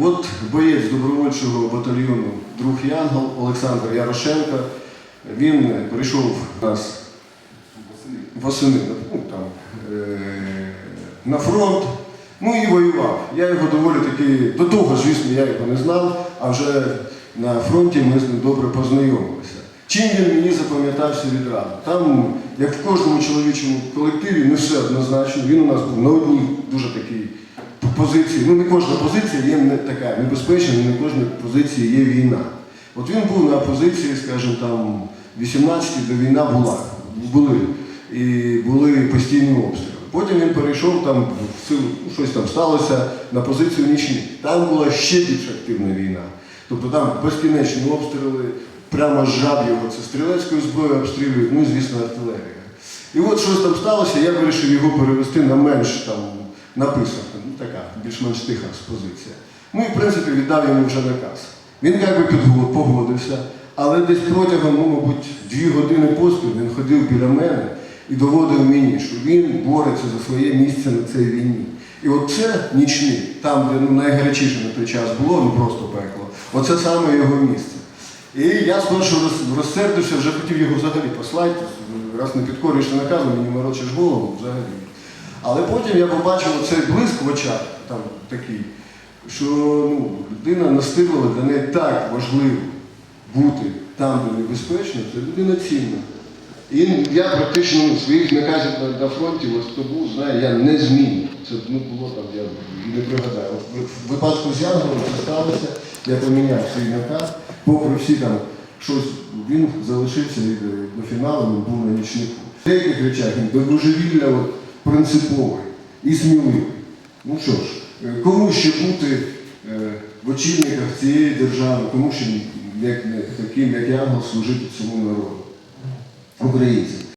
От боєць добровольчого батальйону Друг Янгол Олександр Ярошенко. Він прийшов нас восени ну, там, е, на фронт, ну і воював. Я його доволі таки, до того, звісно, я його не знав, а вже на фронті ми з ним добре познайомилися. Чим він мені запам'ятався відразу? Там, як в кожному чоловічому колективі, не все однозначно. Він у нас був на одній дуже такій позиції. Ну, не кожна позиція є не така небезпечна, не на кожній позиції є війна. От він був на позиції, скажімо, там 18 до війна була. Були. І були постійні обстріли. Потім він перейшов там в силу, ну, щось там сталося на позицію нічні. Там була ще більш активна війна. Тобто там безкінечні обстріли, прямо жаб його це стрілецькою зброєю обстрілюють, ну звісно артилерія. І от щось там сталося, я вирішив його перевести на менш там написано, ну така більш-менш тиха позиція. Ну і в принципі віддав йому вже наказ. Він якби підгод- погодився, але десь протягом, ну, мабуть, дві години поспіль він ходив біля мене і доводив мені, що він бореться за своє місце на цій війні. І от це нічний, там, де ну, найгарячіше на той час було, ну просто пекло, оце саме його місце. І я спершу роз- розсердився, вже хотів його взагалі послати, раз не підкорюєш наказу, мені морочиш голову взагалі. Але потім я побачив оцей блиск в очах, там такий, що ну, людина настигла для неї так важливо бути там, де небезпечно, це людина цінна. І я практично ну, своїх наказів на, на фронті, ось хто був, знає, я не зміню. Це ну, було там, я не пригадаю. От в випадку з Янголом це сталося, я поміняв свій наказ, попри всі там щось, він залишився до, до фіналу, він був на нічнику. В деяких речах він до божевілля принциповий і сміливий. Ну що ж, е, кому ще бути е, в очільниках цієї держави, кому ще таким, як я, служити цьому народу, українцям.